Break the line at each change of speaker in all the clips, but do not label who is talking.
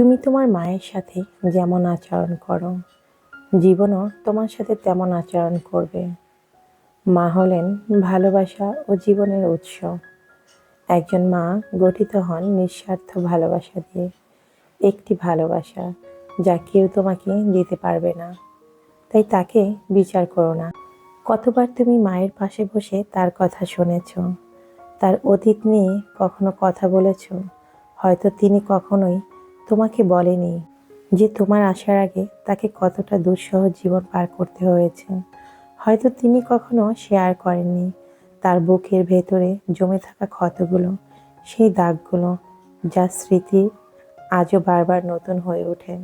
তোমার মায়ের সাথে যেমন আচরণ করো, জীবনও তোমার সাথে তেমন আচরণ করবে। মা হলেন ভালোবাসা ও জীবনের উৎস। একজন মা গঠিত হন নিঃস্বার্থ ভালোবাসা দিয়ে, একটি ভালোবাসা যা কেউ তোমাকে দিতে পারবে না। তাই তাকে বিচার করো না। কতবার তুমি মায়ের পাশে বসে তার কথা শুনেছ, তার অতীত নিয়ে কখনো কথা বলেছ, হয়তো তিনি কখনোই তোমাকে বলেনি যে তোমার আসার আগে তাকে কতটা দুঃসহ জীবন পার করতে হয়েছে। হয়তো তিনি কখনো শেয়ার করেননি। তার বুকের ভেতরে জমে থাকা ক্ষতগুলো, সেই দাগগুলো যা স্মৃতি আজও বারবার নতুন হয়ে ওঠে।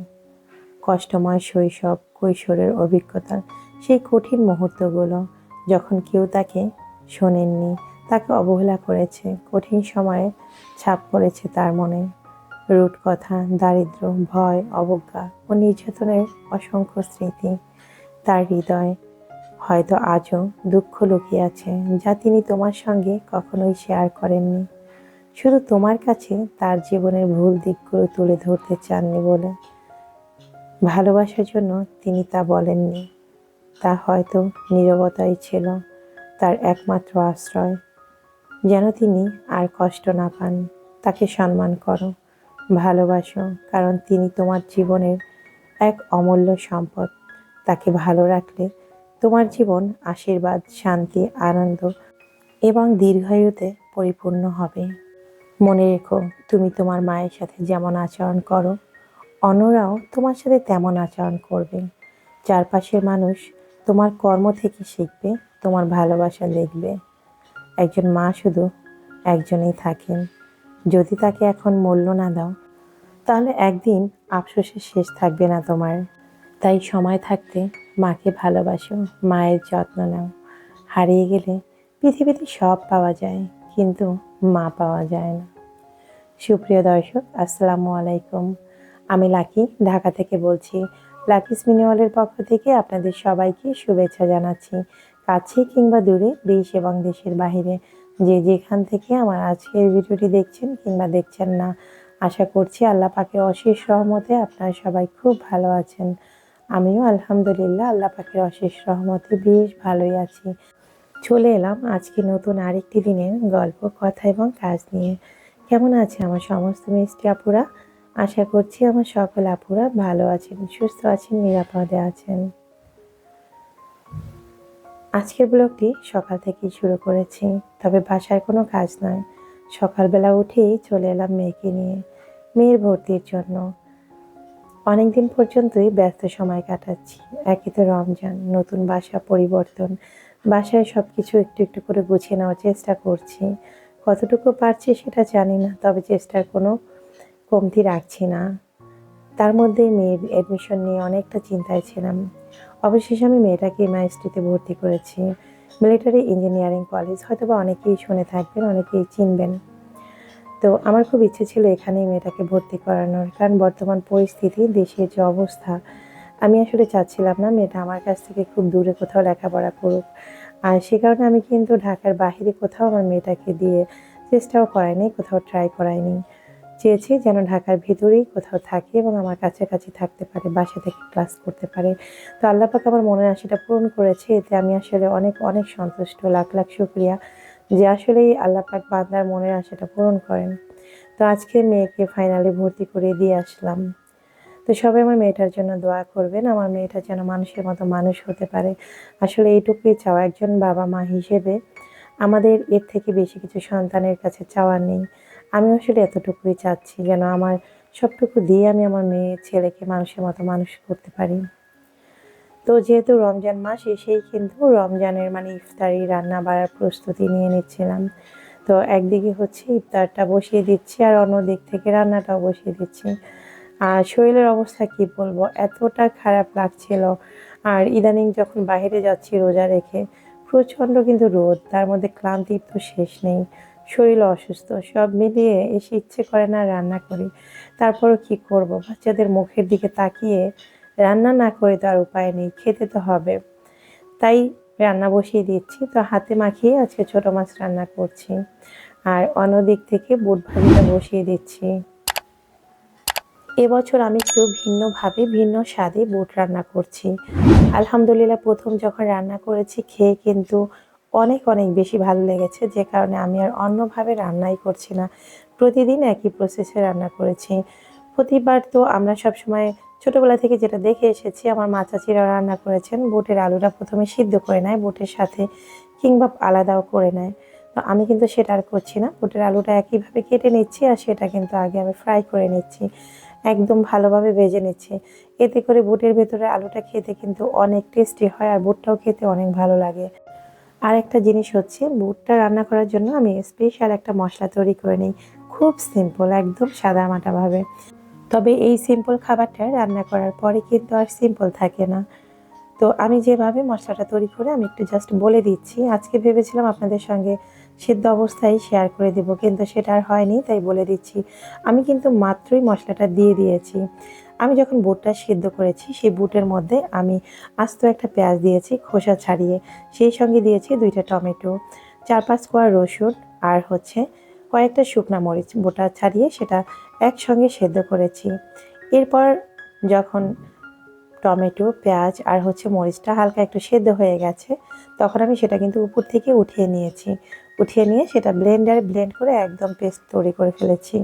কষ্টময় শৈশব, কৈশোরের অভিজ্ঞতা, সেই কঠিন মুহূর্তগুলো যখন কেউ তাকে শোনেননি, তাকে অবহেলা করেছে, কঠিন সময়ে ছাপ পড়েছে তার মনে। রুট কথা দারিদ্র, ভয়, অবজ্ঞা ও নির্যাতনের অসংখ্য স্মৃতি। তার হৃদয় হয়তো আজও দুঃখ লুকিয়ে আছে, যা তিনি তোমার সঙ্গে কখনোই শেয়ার করেননি। শুধু তোমার কাছে তার জীবনের ভুল দিকগুলো তুলে ধরতে চাননি বলে। ভালোবাসার জন্য তিনি তা বলেননি। তা হয়তো নীরবতাই ছিল তার একমাত্র আশ্রয়। যেন তিনি আর কষ্ট না পান, তাকে সম্মান করো। ভালোবাসো, কারণ তিনি তোমার জীবনের এক অমূল্য সম্পদ। তাকে ভালো রাখলে তোমার জীবন আশীর্বাদ, শান্তি, আনন্দ এবং দীর্ঘায়ুতে পরিপূর্ণ হবে। মনে রেখো, তুমি তোমার মায়ের সাথে যেমন আচরণ করো, অন্যরাও তোমার সাথে তেমন আচরণ করবে। চারপাশের মানুষ তোমার কর্ম থেকে শিখবে, তোমার ভালোবাসা দেখবে। একজন মা শুধু একজনেই থাকেন। যদি তাকে এখন মূল্য না দাও, তাহলে একদিন আফসোসের শেষ থাকবে না তোমার। তাই সময় থাকতে মাকে ভালোবাসো, মায়ের যত্ন নাও। হারিয়ে গেলে পৃথিবীতে সব পাওয়া যায়, কিন্তু মা পাওয়া যায় না। সুপ্রিয় দর্শক, আসসালামু আলাইকুম। আমি লাকি, ঢাকা থেকে বলছি, লাকিস মিনিওয়ালের পক্ষ থেকে আপনাদের সবাইকে শুভেচ্ছা জানাচ্ছি। কাছে কিংবা দূরে, দেশ এবং দেশের বাইরে যে যেখান থেকে আমার আজকের ভিডিওটি দেখছেন কিংবা দেখছেন না, আশা করছি আল্লাহ পাকের অশেষ রহমতে আপনারা সবাই খুব ভালো আছেন। আমিও আলহামদুলিল্লাহ আল্লাহ পাকের অশেষ রহমতে বেশ ভালোই আছি। চলে এলাম আজকে নতুন আরেকটি দিনের গল্প, কথা এবং কাজ নিয়ে। কেমন আছে আমার সমস্ত মিষ্টি আপুরা? আশা করছি আমার সকল আপুরা ভালো আছেন, সুস্থ আছেন, নিরাপদে আছেন। আজকের ব্লগটি সকাল থেকেই শুরু করেছি, তবে বাসায় কোনো কাজ নয়। সকালবেলা উঠেই চলে এলাম মেয়েকে নিয়ে, মেয়ের ভর্তির জন্য। অনেকদিন পর্যন্তই ব্যস্ত সময় কাটাচ্ছি। একই তো রমজান, নতুন বাসা পরিবর্তন, বাসায় সব কিছু একটু একটু করে গুছিয়ে নেওয়ার চেষ্টা করছি। কতটুকু পারছি সেটা জানি না, তবে চেষ্টার কোনো কমতি রাখছি না। তার মধ্যে মেয়ের অ্যাডমিশন নিয়ে অনেকটা চিন্তায় ছিলাম। অবশেষে আমি মেয়েটাকে এমআইএসটিতে ভর্তি করেছি। মিলিটারি ইঞ্জিনিয়ারিং কলেজ হয়তো বা অনেকেই শুনে থাকবেন, অনেকেই চিনবেন। তো আমার খুব ইচ্ছে ছিল এখানেই মেয়েটাকে ভর্তি করানোর, কারণ বর্তমান পরিস্থিতি, দেশের যে অবস্থা, আমি আসলে চাচ্ছিলাম না মেয়েটা আমার কাছ থেকে খুব দূরে কোথাও লেখাপড়া করুক। আর সে কারণে আমি কিন্তু ঢাকার বাইরে কোথাও আমার মেয়েটাকে দিয়ে চেষ্টাও করাইনি, কোথাও ট্রাই করাইনি। চেয়েছি যেন ঢাকার ভেতরেই কোথাও থাকে এবং আমার কাছাকাছি থাকতে পারে বাসা থেকে ক্লাস করতে পারে। তো আল্লাহ পাক আমার মনের আশাটা পূরণ করেছে, এতে আমি আসলে অনেক অনেক সন্তুষ্ট, লাখ লাখ শুক্রিয়া যে আসলেই আল্লাহ পাক বান্দার মনের আশাটা পূরণ করেন। তো আজকে মেয়েকে ফাইনালি ভর্তি করে দিয়ে আসলাম। তো সবাই আমার মেয়েটার জন্য দোয়া করবেন, আমার মেয়েটা যেন মানুষের মতো মানুষ হতে পারে। আসলে এইটুকুই চাওয়া, একজন বাবা মা হিসেবে। আমাদের এর থেকে বেশি কিছু সন্তানের কাছে চাওয়ার নেই। আমি আসলে এতটুকুই চাচ্ছি যেন আমার সবটুকু দিয়ে আমি আমার মেয়ে, ছেলেকে মানুষের মতো মানুষ করতে পারি। তো যেহেতু রমজান মাস এসেই কিন্তু রমজানের মানে ইফতারি, রান্না বাড়ার প্রস্তুতি নিয়ে নিচ্ছিলাম। তো একদিকে হচ্ছে ইফতারটা বসিয়ে দিচ্ছি আর অন্য দিক থেকে রান্নাটাও বসিয়ে দিচ্ছি। আর শরীরের অবস্থা কি বলব? এতটা খারাপ লাগছিল। আর ইদানিং যখন বাইরে যাচ্ছি রোজা রেখে, প্রচণ্ড কিন্তু রোদ, তার মধ্যে ক্লান্তির তো শেষ নেই। শরীর অসুস্থ, সব মিলিয়ে এসে ইচ্ছে করে না রান্না করি। তারপরও কি করব? বাচ্চাদের মুখের দিকে তাকিয়ে রান্না না করে তো আর উপায় নেই, খেতে তো হবে। তাই রান্না বসিয়ে দিচ্ছি, তো হাতে মাখিয়ে আজকে ছোটো মাছ রান্না করছি। আর অন্য দিক থেকে বুট ভাজিটা বসিয়ে দিচ্ছি। এবছর আমি একটু ভিন্নভাবে, ভিন্ন স্বাদে বুট রান্না করছি। আলহামদুলিল্লাহ, প্রথম যখন রান্না করেছি, খেয়ে কিন্তু অনেক অনেক বেশি ভালো লেগেছে, যে কারণে আমি আর অন্যভাবে রান্নাই করছি না। প্রতিদিন একই প্রসেসে রান্না করেছি। প্রতিবার তো আমরা সবসময় ছোটোবেলা থেকে যেটা দেখে এসেছি, আমার মা চাচিরা রান্না করেছেন, বুটের আলুটা প্রথমে সিদ্ধ করে নেয়, বুটের সাথে কিংবা আলাদাও করে নেয়। তো আমি কিন্তু সেটা আর করছি না, বুটের আলুটা একইভাবে কেটে নিচ্ছি আর সেটা কিন্তু আগে আমি ফ্রাই করে নিচ্ছি, একদম ভালোভাবে ভেজে নিচ্ছি। এতে করে বুটের ভেতরে আলুটা খেতে কিন্তু অনেক টেস্টি হয় আর বুটটাও খেতে অনেক ভালো লাগে। আর একটা জিনিস হচ্ছে, বুটটা রান্না করার জন্য আমি স্পেশাল একটা মশলা তৈরি করে নিই। খুব সিম্পল একদম সাদা মাটাভাবে। তবে এই সিম্পল খাবারটা রান্না করার পরে কিন্তু আর সিম্পল থাকে না। তো আমি যেভাবে মশলাটা তৈরি করে আমি একটু জাস্ট বলে দিচ্ছি। আজকে ভেবেছিলাম আপনাদের সঙ্গে সিদ্ধ অবস্থায় শেয়ার করে দেব, কিন্তু সেটা আর হয়নি, তাই বলে দিচ্ছি। আমি কিন্তু মাত্রই মশলাটা দিয়ে দিয়েছি। আমি যখন বুটটা সিদ্ধ করেছি, সেই বুটের মধ্যে আমি আস্ত একটা পেঁয়াজ দিয়েছি, খোসা ছাড়িয়ে। সেই সঙ্গে দিয়েছি দুইটা টমেটো, চার পাঁচ কোয়া রসুন আর হচ্ছে কয়েকটা শুকনা মরিচ। বোটা ছাড়িয়ে সেটা একসঙ্গে সেদ্ধ করেছি। এরপর যখন টমেটো, পেঁয়াজ আর হচ্ছে মরিচটা হালকা একটু সেদ্ধ হয়ে গেছে, তখন আমি সেটা কিন্তু উপর থেকে উঠিয়ে নিয়েছি। উঠিয়ে নিয়ে সেটা ব্লেন্ডারে ব্লেন্ড করে একদম পেস্ট তৈরি করে ফেলেছি।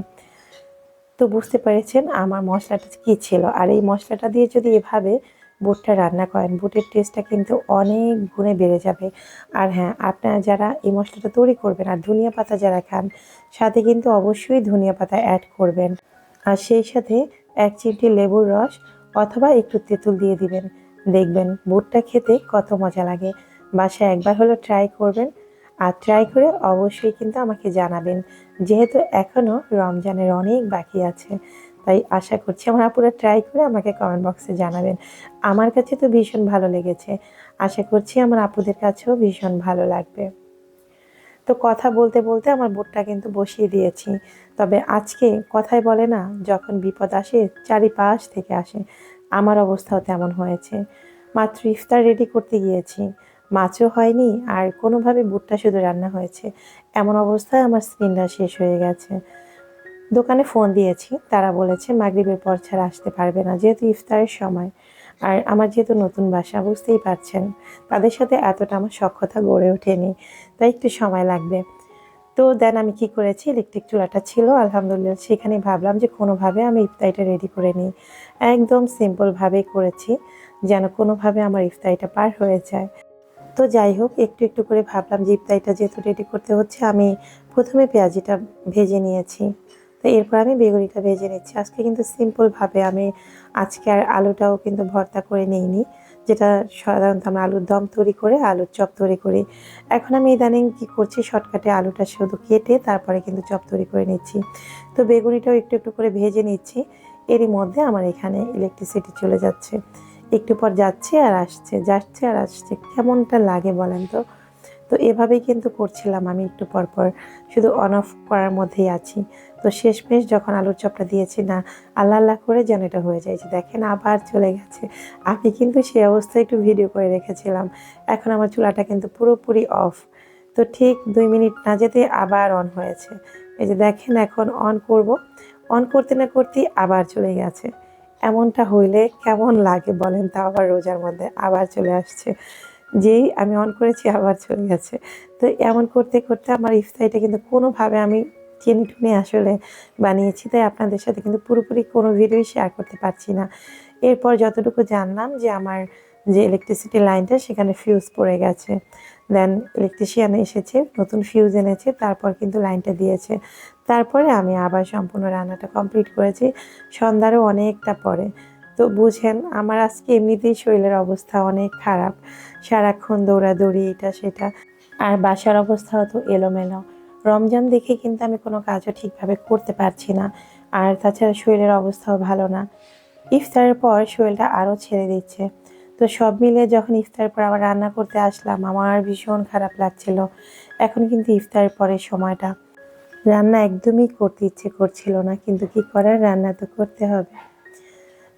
তো বুঝতে পেরেছেন আমার মশলাটা কী ছিল। আর এই মশলাটা দিয়ে যদি এভাবে বুটটা রান্না করেন, বুটের টেস্টটা কিন্তু অনেক গুণে বেড়ে যাবে। আর হ্যাঁ আপনারা যারা এই মশলাটা তৈরি করবেন আর ধনিয়া পাতা যারা খান, সাথে কিন্তু অবশ্যই ধনিয়া পাতা অ্যাড করবেন। আর সেই সাথে এক চিমটি লেবুর রস অথবা একটু তেঁতুল দিয়ে দিবেন। দেখবেন বুটটা খেতে কত মজা লাগে। বাসায় একবার হলো ট্রাই করবেন। আর ট্রাই করে অবশ্যই কিন্তু আমাকে জানাবেন। যেহেতু এখনও রমজানের অনেক বাকি আছে, তাই আশা করছি আমার আপুরা ট্রাই করে আমাকে কমেন্ট বক্সে জানাবেন। আমার কাছে তো ভীষণ ভালো লেগেছে। আশা করছি আমার আপুদের কাছেও ভীষণ ভালো লাগবে। তো কথা বলতে বলতে আমার বুটটা কিন্তু বসিয়ে দিয়েছি। তবে আজকে কথাই বলে না, যখন বিপদ আসে চারিপাশ থেকে আসে, আমার অবস্থাও তেমন হয়েছে। মাত্র ইফতার রেডি করতে গিয়েছি। মাছও হয়নি আর কোনোভাবে বুটটা শুধু রান্না হয়েছে। এমন অবস্থায় আমার স্কিনটা শেষ হয়ে গেছে। দোকানে ফোন দিয়েছি, তারা বলেছে মাগরিবের পর ছাড়া আসতে পারবে না, যেহেতু ইফতারের সময়। আর আমার যেহেতু নতুন বাসা, বুঝতেই পারছেন, তাদের সাথে এতটা আমার সক্ষতা গড়ে ওঠেনি, তাই একটু সময় লাগবে। তো দেন আমি কি করেছি, ইলেকট্রিক চুলাটা ছিল, আলহামদুলিল্লাহ সেখানে ভাবলাম যে কোনোভাবে আমি ইফতারিটা রেডি করে নিই। একদম সিম্পলভাবেই করেছি, যেন কোনোভাবে আমার ইফতারিটা পার হয়ে যায়। তো যাই হোক, একটু একটু করে ভাবলাম যে ইফতারিটা যেহেতু রেডি করতে হচ্ছে, আমি প্রথমে পেঁয়াজিটা ভেজে নিয়েছি। তো এরপর আমি বেগুনিটা ভেজে নিচ্ছি। আজকে কিন্তু সিম্পলভাবে আমি আজকে আর আলুটাও কিন্তু ভর্তা করে নিইনি, যেটা সাধারণত আমরা আলুর দম তৈরি করে, আলুর চপ তৈরি করি। এখন আমি ইদানিং কী করছি, শর্টকাটে আলুটা শুধু কেটে তারপরে কিন্তু চপ তৈরি করে নিচ্ছি। তো বেগুনিটাও একটু একটু করে ভেজে নিচ্ছি। এরই মধ্যে আমার এখানে ইলেকট্রিসিটি চলে যাচ্ছে। একটু পর যাচ্ছে আর আসছে, যাচ্ছে আর আসছে। কেমনটা লাগে বলেন তো? তো এভাবেই কিন্তু করছিলাম আমি একটু পর পর। শুধু অন অফ করার মধ্যেই আছি। তো শেষমেশ যখন আলুর চপটা দিয়েছি না, আল্লাহ আল্লাহ করে যেন এটা হয়ে যাচ্ছে দেখেন আবার চলে গেছে। আমি কিন্তু সেই অবস্থায় একটু ভিডিও করে রেখেছিলাম। এখন আমার চুলাটা কিন্তু পুরোপুরি অফ তো ঠিক দুই মিনিট না যেতে আবার অন হয়েছে। এই যে দেখেন এখন অন করব। অন করতে না করতেই আবার চলে গেছে। এমনটা হইলে কেমন লাগে বলেন তা? আবার রোজার মধ্যে আবার চলে আসছে। যেই আমি অন করেছি, আবার চলে গেছে। তো এমন করতে করতে আমার ইফতারিটা কিন্তু কোনোভাবে আমি টেনে টুনে আসলে বানিয়েছি। তাই আপনাদের সাথে কিন্তু পুরোপুরি কোনো ভিডিও শেয়ার করতে পারছি না। এরপর যতটুকু জানলাম যে আমার যে ইলেকট্রিসিটি লাইনটা সেখানে ফিউজ পড়ে গেছে। দেন ইলেকট্রিশিয়ান এসেছে, নতুন ফিউজ এনেছে, তারপর কিন্তু লাইনটা দিয়েছে। তারপরে আমি আবার সম্পূর্ণ রান্নাটা কমপ্লিট করেছি, সন্ধ্যারও অনেকটা পরে। তো বুঝেন, আমার আজকে এমনিতেই শরীরের অবস্থা অনেক খারাপ। সারাক্ষণ দৌড়াদৌড়ি, এটা সেটা। আর বাসার অবস্থাও তো এলোমেলো। রমজান দেখে কিন্তু আমি কোনো কাজও ঠিকভাবে করতে পারছি না। আর তাছাড়া শরীরের অবস্থাও ভালো না। ইফতারের পর শরীরটা আরও ছেড়ে দিচ্ছে। তো সব মিলে যখন ইফতারের পর আবার রান্না করতে আসলাম, আমার ভীষণ খারাপ লাগছিল। এখন কিন্তু ইফতারের পরের সময়টা। রান্না একদমই করতে ইচ্ছে করছিল না, কিন্তু কি করার? রান্না তো করতে হবে।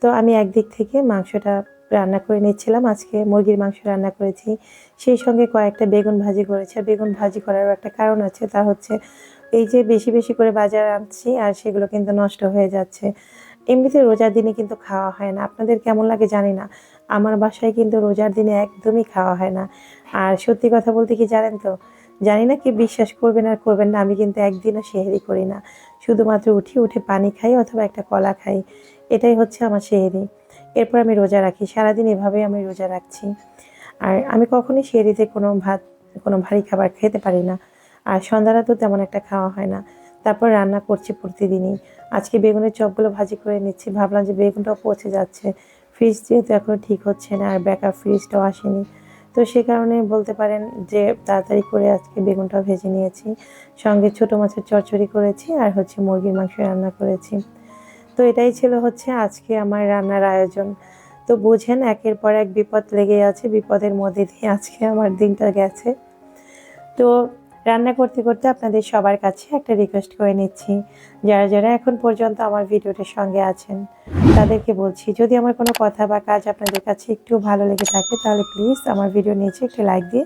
তো আমি একদিক থেকে মাংসটা রান্না করে নিচ্ছিলাম। আজকে মুরগির মাংস রান্না করেছি। সেই সঙ্গে কয়েকটা বেগুন ভাজি করেছি। আর বেগুন ভাজি করারও একটা কারণ আছে, তা হচ্ছে এই যে বেশি বেশি করে বাজার আনছি আর সেগুলো কিন্তু নষ্ট হয়ে যাচ্ছে। এমনিতে রোজার দিনে কিন্তু খাওয়া হয় না। আপনাদের কেমন লাগে জানি না। আমার বাসায় কিন্তু রোজার দিনে একদমই খাওয়া হয় না। আর সত্যি কথা বলতে কি জানেন তো? জানি না কি বিশ্বাস করবেন আর করবেন না, আমি কিন্তু একদিনও সেহেরি করি না। শুধুমাত্র উঠি, উঠে পানি খাই অথবা একটা কলা খাই। এটাই হচ্ছে আমার সেহেরি। এরপর আমি রোজা রাখি, সারাদিন এভাবেই আমি রোজা রাখছি। আর আমি কখনোই সেহেরিতে কোনো ভাত, কোনো ভারী খাবার খেতে পারি না। আর সন্ধ্যারা তো তেমন একটা খাওয়া হয় না। তারপর রান্না করছি প্রতিদিনই। আজকে বেগুনের চপগুলো ভাজি করে নিচ্ছি, ভাবলাম যে বেগুনটাও পচে যাচ্ছে। ফ্রিজ যেহেতু এখনও ঠিক হচ্ছে না আর ব্যাকআপ ফ্রিজটাও আসেনি। তো সে কারণে বলতে পারেন যে তাড়াতাড়ি করে আজকে বেগুনটাও ভেজে নিয়েছি। সঙ্গে ছোটো মাছের চচ্চড়ি করেছি আর হচ্ছে মুরগির মাংস রান্না করেছি। তো এটাই ছিল হচ্ছে আজকে আমার রান্নার আয়োজন। তো বুঝেন একের পর এক বিপদ লেগে আছে, বিপদের মধ্যে দিয়ে আজকে আমার দিনটা গেছে। তো রান্না করতে করতে আপনাদের সবার কাছে একটা রিকোয়েস্ট করে নিচ্ছি। যারা যারা এখন পর্যন্ত আমার ভিডিওটার সঙ্গে আছেন, তাদেরকে বলছি, যদি আমার কোনো কথা বা কাজ আপনাদের কাছে একটু ভালো লেগে থাকে, তাহলে প্লিজ আমার ভিডিও নিচে একটু লাইক দিয়ে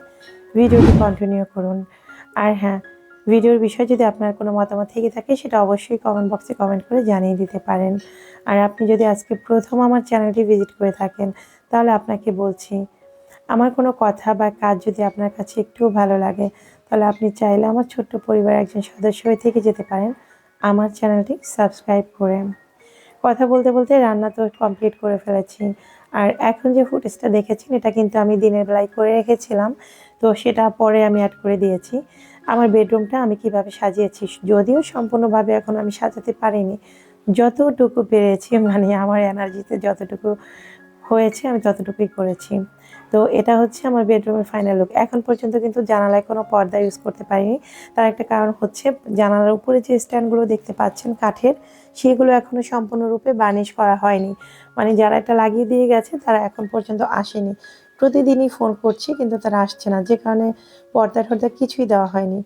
ভিডিওটি কন্টিনিউ করুন। আর হ্যাঁ ভিডিওর বিষয়ে যদি আপনার কোনো মতামত থেকে থাকে, সেটা অবশ্যই কমেন্ট বক্সে কমেন্ট করে জানিয়ে দিতে পারেন। আর আপনি যদি আজকে প্রথম আমার চ্যানেলটি ভিজিট করে থাকেন, তাহলে আপনাকে বলছি, আমার কোনো কথা বা কাজ যদি আপনার কাছে একটুও ভালো লাগে তাহলে আপনি চাইলে আমার ছোট্ট পরিবারের একজন সদস্য হয়ে থেকে যেতে পারেন। আমার চ্যানেলটি সাবস্ক্রাইব করে। কথা বলতে বলতে রান্না তো কমপ্লিট করে ফেলেছি। আর এখন যে ফুটেজটা দেখেছেন, এটা কিন্তু আমি দিনের বেলায় করে রেখেছিলাম। তো সেটা পরে আমি অ্যাড করে দিয়েছি। আমার বেডরুমটা আমি কীভাবে সাজিয়েছি যদিও সম্পূর্ণভাবে এখন আমি সাজাতে পারিনি। যতটুকু পেরেছি মানে আমার এনার্জিতে যতটুকু হয়েছে আমি ততটুকুই করেছি। তো এটা হচ্ছে আমার বেডরুমের ফাইনাল লুক এখন পর্যন্ত কিন্তু জানালায় কোনো পর্দা ইউজ করতে পারিনি। তার একটা কারণ হচ্ছে জানালার উপরে যে স্ট্যান্ডগুলো দেখতে পাচ্ছেন কাঠের, সেগুলো এখনও সম্পূর্ণরূপে বার্নিশ করা হয়নি। মানে যারা এটা লাগিয়ে দিয়ে গেছে, তারা এখন পর্যন্ত আসেনি। প্রতিদিনই ফোন করছি, কিন্তু তারা আসছে না। যে কারণে পর্দা টর্দা কিছুই দেওয়া হয়নি।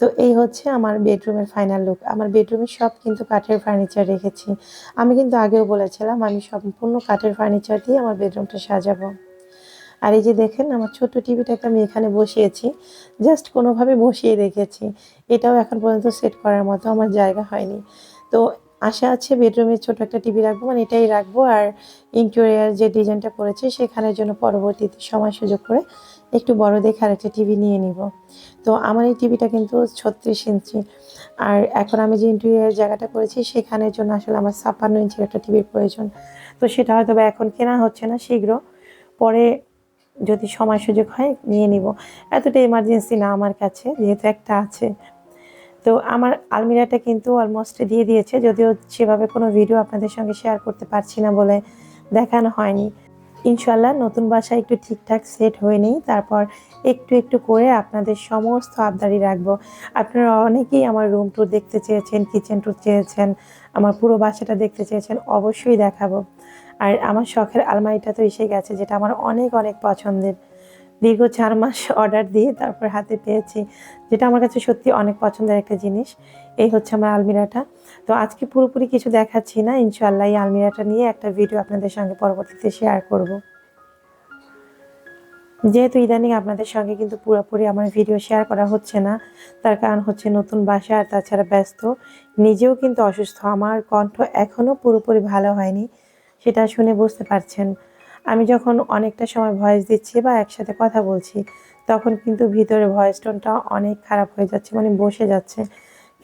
তো এই হচ্ছে আমার বেডরুমের ফাইনাল লুক আমার বেডরুমে সব কিন্তু কাঠের ফার্নিচার রেখেছি। আমি কিন্তু আগেও বলেছিলাম, আমি সম্পূর্ণ কাঠের ফার্নিচার দিয়ে আমার বেডরুমটা সাজাবো। আর এই যে দেখেন, আমার ছোট্ট টিভিটাকে আমি এখানে বসিয়েছি জাস্ট কোনোভাবে বসিয়ে রেখেছি। এটাও এখন পর্যন্ত সেট করার মতো আমার জায়গা হয়নি। তো আশা আছে বেডরুমে ছোট একটা টিভি রাখব মানে এটাই রাখব। আর ইন্টেরিয়ার যে ডিজাইনটা করেছে, সেখানের জন্য পরবর্তীতে সময় সুযোগ করে একটু বড় দেখে আর একটা টিভি নিয়ে নিব। তো আমার এই টিভিটা কিন্তু ছত্রিশ ইঞ্চি। আর এখন আমি যে ইন্টেরিয়ার জায়গাটা করেছি, সেখানের জন্য আসলে আমার ছাপ্পান্ন ইঞ্চির একটা টিভির প্রয়োজন। তো সেটা হয়তো বা এখন কেনা হচ্ছে না শীঘ্র। পরে যদি সময় সুযোগ হয়, নিয়ে নিব। এতটা এমার্জেন্সি না আমার কাছে, যেহেতু একটা আছে। তো আমার আলমিরাটা কিন্তু অলমোস্ট দিয়ে দিয়েছে, যদিও সেভাবে কোনো ভিডিও আপনাদের সঙ্গে শেয়ার করতে পারছি না বলে দেখানো হয়নি। ইনশাল্লাহ নতুন বাসায় একটু ঠিকঠাক সেট হয়ে নেই, তারপর একটু একটু করে আপনাদের সমস্ত আবদারি রাখব। আপনারা অনেকেই আমার রুম ট্যুর দেখতে চেয়েছেন কিচেন ট্যুর চেয়েছেন, আমার পুরো বাসাটা দেখতে চেয়েছেন, অবশ্যই দেখাবো। আর আমার শখের আলমারিটা তো এসে গেছে, যেটা আমার অনেক অনেক পছন্দের। দীর্ঘ চার মাস অর্ডার দিয়ে তারপর হাতে পেয়েছি, যেটা আমার কাছে সত্যি অনেক পছন্দের একটা জিনিস। এই হচ্ছে আমার আলমিরাটা। তো আজকে পুরোপুরি কিছু দেখাচ্ছি না ইনশাল্লাহ এই আলমিরাটা নিয়ে একটা ভিডিও আপনাদের সঙ্গে পরবর্তীতে শেয়ার করব। যেহেতু ইদানিং আপনাদের সঙ্গে কিন্তু পুরোপুরি আমার ভিডিও শেয়ার করা হচ্ছে না, তার কারণ হচ্ছে নতুন বাসা আর তাছাড়া ব্যস্ত। নিজেও কিন্তু অসুস্থ, আমার কণ্ঠ এখনও পুরোপুরি ভালো হয়নি। সেটা শুনে বুঝতে পারছেন। আমি যখন অনেকটা সময় ভয়েস দিচ্ছি বা একসাথে কথা বলছি, তখন কিন্তু ভিতরে ভয়েস টোনটা অনেক খারাপ হয়ে যাচ্ছে মানে বসে যাচ্ছে।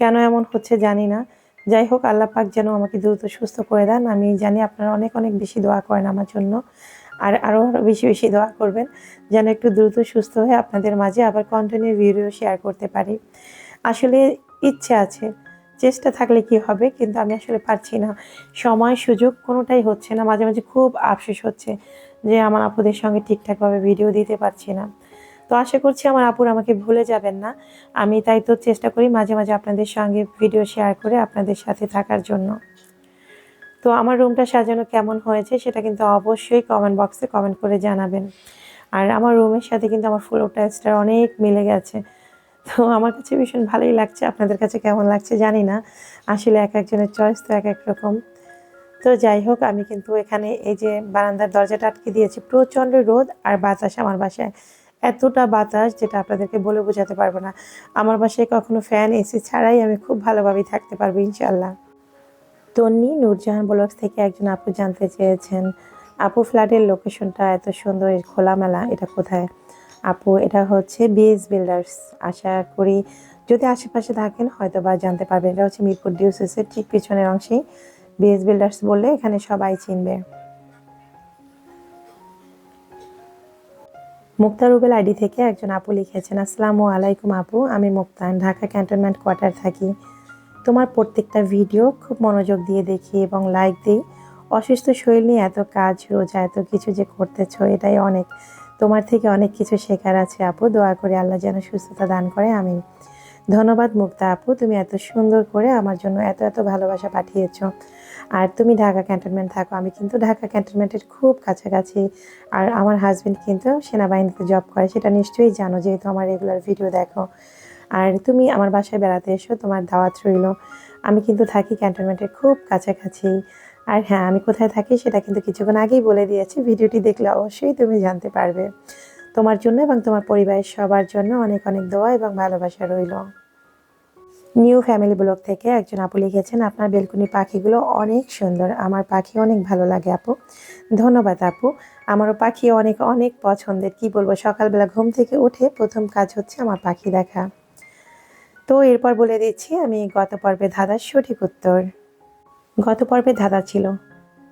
কেন এমন হচ্ছে জানি না। যাই হোক, আল্লাহ পাক যেন আমাকে দ্রুত সুস্থ করে দেন। আমি জানি আপনারা অনেক অনেক বেশি দোয়া করেন আমার জন্য। আর আরও আরও বেশি বেশি দোয়া করবেন, যেন একটু দ্রুত সুস্থ হয়ে আপনাদের মাঝে আবার কন্টিনিউ ভিডিও শেয়ার করতে পারি। আসলে ইচ্ছে আছে। চেষ্টা থাকলে কি হবে? কিন্তু আমি আসলে পারছি না। সময়, সুযোগ কোনোটাই হচ্ছে না। মাঝে মাঝে খুব আফসোস হচ্ছে যে আমার আপুদের সঙ্গে ঠিকঠাকভাবে ভিডিও দিতে পারছি না। তো আশা করছি আমার আপুর আমাকে ভুলে যাবেন না। আমি তাই তো চেষ্টা করি মাঝে মাঝে আপনাদের সঙ্গে ভিডিও শেয়ার করে আপনাদের সাথে থাকার জন্য। তো আমার রুমটা সাজানো কেমন হয়েছে সেটা কিন্তু অবশ্যই কমেন্ট বক্সে কমেন্ট করে জানাবেন। আর আমার রুমের সাথে কিন্তু আমার ফ্লোর টাইলসটা অনেক মিলে গেছে। তো আমার কাছে ভীষণ ভালোই লাগছে। আপনাদের কাছে কেমন লাগছে জানি না। আসলে এক একজনের চয়েস তো এক এক রকম। তো যাই হোক, আমি কিন্তু এখানে এই যে বারান্দার দরজাটা আটকে দিয়েছি। প্রচণ্ড রোদ আর বাতাস আমার বাসায়। এতটা বাতাস যেটা আপনাদেরকে বলে বোঝাতে পারব না। আমার বাসায় কখনো ফ্যান এসি ছাড়াই আমি খুব ভালোভাবেই থাকতে পারব ইনশাল্লাহ তন্নি নূরজাহান ব্লগস থেকে একজন আপু জানতে চেয়েছেন, আপু ফ্ল্যাটের লোকেশনটা এত সুন্দর, খোলামেলা, এটা কোথায়? আপু, এটা হচ্ছে বিএস বিল্ডার্স আশা করি যদি আশেপাশে থাকেন হয়তো বা জানতে পারবেন। এটা হচ্ছে মিরপুর ডিউসেসের ঠিক পিছনের অংশেই। বিএস বিল্ডার্স বললে এখানে সবাই চিনবে। মুক্তা রুবেল আইডি থেকে একজন আপু লিখেছেন, আসসালামু আলাইকুম আপু, আমি মুক্তান ঢাকা ক্যান্টনমেন্ট কোয়ার্টার থাকি। তোমার প্রত্যেকটা ভিডিও খুব মনোযোগ দিয়ে দেখি এবং লাইক দিই। অসুস্থ শরীর নিয়ে এত কাজ, রোজা, এত কিছু যে করতেছো, এটাই অনেক। তোমার থেকে অনেক কিছু শেখার আছে, আপু। দোয়া করে আল্লাহ যেন সুস্থতা দান করে আমি ধন্যবাদ মুক্তা আপু, তুমি এত সুন্দর করে আমার জন্য এত এত ভালোবাসা পাঠিয়েছ। আর তুমি ঢাকা ক্যান্টনমেন্ট থাকো, আমি কিন্তু ঢাকা ক্যান্টনমেন্টের খুব কাছাকাছি। আর আমার হাজবেন্ড কিন্তু সেনাবাহিনীতে জব করে, সেটা নিশ্চয়ই জানো, যেহেতু আমার রেগুলার ভিডিও দেখো। আর তুমি আমার বাসায় বেড়াতে এসো, তোমার দাওয়াত রইল। আমি কিন্তু থাকি ক্যান্টনমেন্টের খুব কাছাকাছি। আর হ্যাঁ আমি কোথায় থাকি সেটা কিন্তু কিছুক্ষণ আগেই বলে দিয়েছি। ভিডিওটি দেখলে অবশ্যই তুমি জানতে পারবে। তোমার জন্য এবং তোমার পরিবারের সবার জন্য অনেক অনেক দোয়া এবং ভালোবাসা রইল। নিউ ফ্যামিলি ব্লগ থেকে একজন আপু লিখেছেন, আপনার বেলকুনি পাখিগুলো অনেক সুন্দর। আমার পাখি অনেক ভালো লাগে, আপু। ধন্যবাদ, আপু। আমারও পাখি অনেক অনেক পছন্দের। কি বলব, সকালবেলা ঘুম থেকে উঠে প্রথম কাজ হচ্ছে আমার পাখি দেখা। তো এরপর বলে দিচ্ছি, আমি গত পর্বে ধাঁধার সঠিক উত্তর। গত পর্বে ধাঁধা ছিল।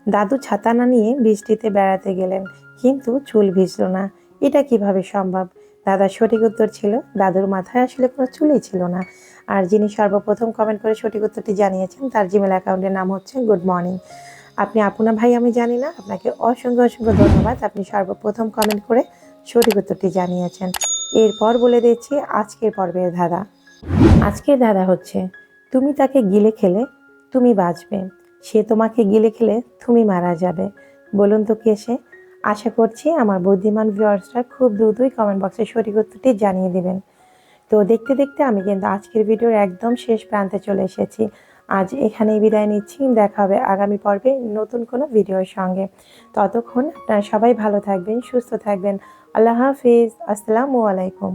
দাদু ছাতা না নিয়ে বৃষ্টিতে বেড়াতে গেলেন, কিন্তু চুল ভিজল না। এটা কীভাবে সম্ভব? দাদার সঠিক উত্তর ছিল, দাদুর মাথায় আসলে কোনো চুলই ছিল না। আর যিনি সর্বপ্রথম কমেন্ট করে সঠিক উত্তরটি জানিয়েছেন, তার জিমেল অ্যাকাউন্টের নাম হচ্ছে গুড মর্নিং আপনি আপনা ভাই, আমি জানি না, আপনাকে অসংখ্য অসংখ্য ধন্যবাদ। আপনি সর্বপ্রথম কমেন্ট করে সঠিক উত্তরটি জানিয়েছেন। এরপর বলে দিচ্ছি, আজকের পর্বের ধাঁধা। আজকের ধাঁধা হচ্ছে, তুমি তাকে গিলে খেলে তুমি বাঁচবে। সে তোমাকে গিলে খেলে তুমি মারা যাবে। বলুন তো কে সে? আশা করছি আমার বুদ্ধিমান ভিউয়ার্সরা খুব দ্রুতই কমেন্ট বক্সে সঠিক উত্তরটি জানিয়ে দেবেন। তো দেখতে দেখতে আমি কিন্তু আজকের ভিডিওর একদম শেষ প্রান্তে চলে এসেছি। আজ এখানেই বিদায় নিচ্ছি। দেখা হবে আগামী পর্বে নতুন কোনো ভিডিওর সঙ্গে। ততক্ষণ আপনারা সবাই ভালো থাকবেন, সুস্থ থাকবেন। আল্লাহ হাফিজ। আসসালামু আলাইকুম।